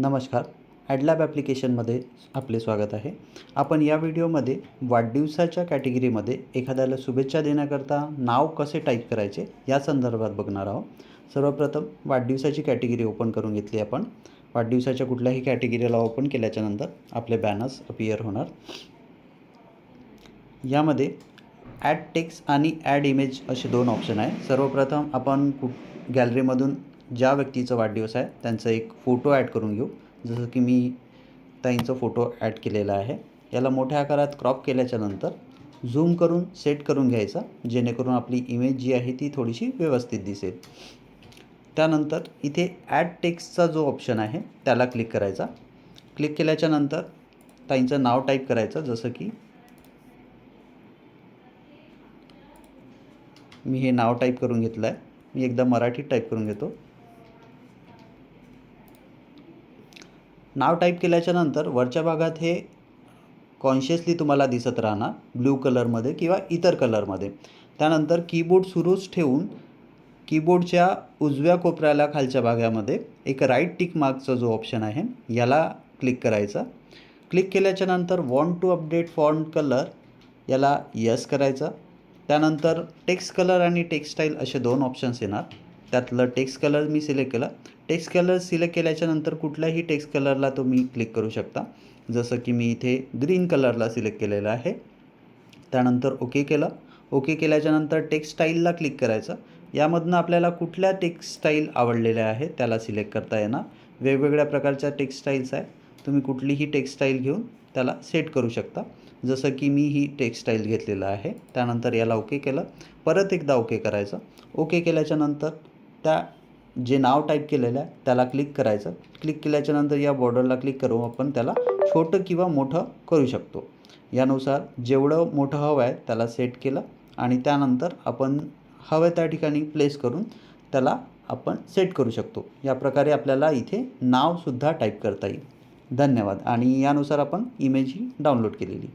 नमस्कार. ॲडलॅब ॲप्लिकेशनमध्ये आपले स्वागत आहे. आपण या व्हिडिओमध्ये वाढदिवसाच्या कॅटेगरीमध्ये एखाद्याला शुभेच्छा देण्याकरता नाव कसे टाईप करायचे या संदर्भात बघणार आहोत. सर्वप्रथम वाढदिवसाची कॅटेगरी ओपन करून घेतली आपण. वाढदिवसाच्या कुठल्याही कॅटेगरीला ओपन केल्याच्यानंतर आपले बॅनर्स अपियर होणार. यामध्ये ॲड टेक्स आणि ॲड इमेज असे दोन ऑप्शन आहे सर्वप्रथम आपण कुठ गॅलरीमधून ज्या व्यक्तीचा वाढदिवस आहे त्यांचा एक फोटो ॲड करून घेऊ. जसं की मी ताईंचा फोटो ॲड केलेला आहे. याला मोठ्या आकारात क्रॉप केल्याच्यानंतर झूम करून सेट करून घ्यायचा जेणेकरून आपली इमेज जी आहे ती थोडीशी व्यवस्थित दिसेल. त्यानंतर इथे ॲड टेक्स्टचा जो ऑप्शन आहे त्याला क्लिक करायचा. क्लिक केल्याच्यानंतर ताईंचं नाव टाईप करायचं जसं की मी हे नाव टाईप करून घेतलं आहे मी एकदा मराठीत टाईप करून घेतो. नाव टाईप केल्याच्यानंतर वरच्या भागात हे कॉन्शियसली तुम्हाला दिसत राहणार ब्ल्यू कलरमध्ये किंवा इतर कलरमध्ये त्यानंतर कीबोर्ड सुरूच ठेवून कीबोर्डच्या उजव्या कोपऱ्याला खालच्या भागामध्ये एक राईट टिक मार्कचा जो ऑप्शन आहे याला क्लिक करायचा. क्लिक केल्याच्यानंतर want to update font colour याला यस करायचा. त्यानंतर टेक्स्ट कलर आणि टेक्स्टाईल असे दोन ऑप्शन्स येणार. त्यातलं टेक्स्ट कलर मी सिलेक्ट केला. टेक्स्ट कलर सिलेक्ट केल्याच्यानंतर कुठल्याही टेक्स्ट कलरला तुम्ही क्लिक करू शकता. जसं की मी इथे ग्रीन कलरला सिलेक्ट केलेलं आहे. त्यानंतर ओके केलं. ओके केल्याच्यानंतर टेक्स्ट स्टाईलला क्लिक करायचं. यामधनं आपल्याला कुठल्या टेक्स्ट स्टाईल आवडलेल्या आहेत त्याला सिलेक्ट करता येणार. वेगवेगळ्या प्रकारच्या टेक्स्ट स्टाईल्स तुम्ही कुठलीही टेक्स्ट स्टाईल घेऊन त्याला सेट करू शकता. जसं की मी ही टेक्स्ट स्टाईल घेतलेलं आहे. त्यानंतर याला ओके केलं. परत एकदा ओके करायचं. ओके केल्याच्यानंतर त्या जे नाव टाईप केलेलं आहे त्याला क्लिक करायचं. क्लिक केल्याच्यानंतर या बॉर्डरला क्लिक करून आपण त्याला छोटं किंवा मोठं करू शकतो. यानुसार जेवढं मोठं हवं आहे त्याला सेट केलं आणि त्यानंतर आपण हवं त्या ठिकाणी प्लेस करून त्याला आपण सेट करू शकतो. या प्रकारे आपल्याला इथे नावसुद्धा टाईप करता येईल. धन्यवाद. आणि यानुसार आपण इमेज ही डाउनलोड केलेली.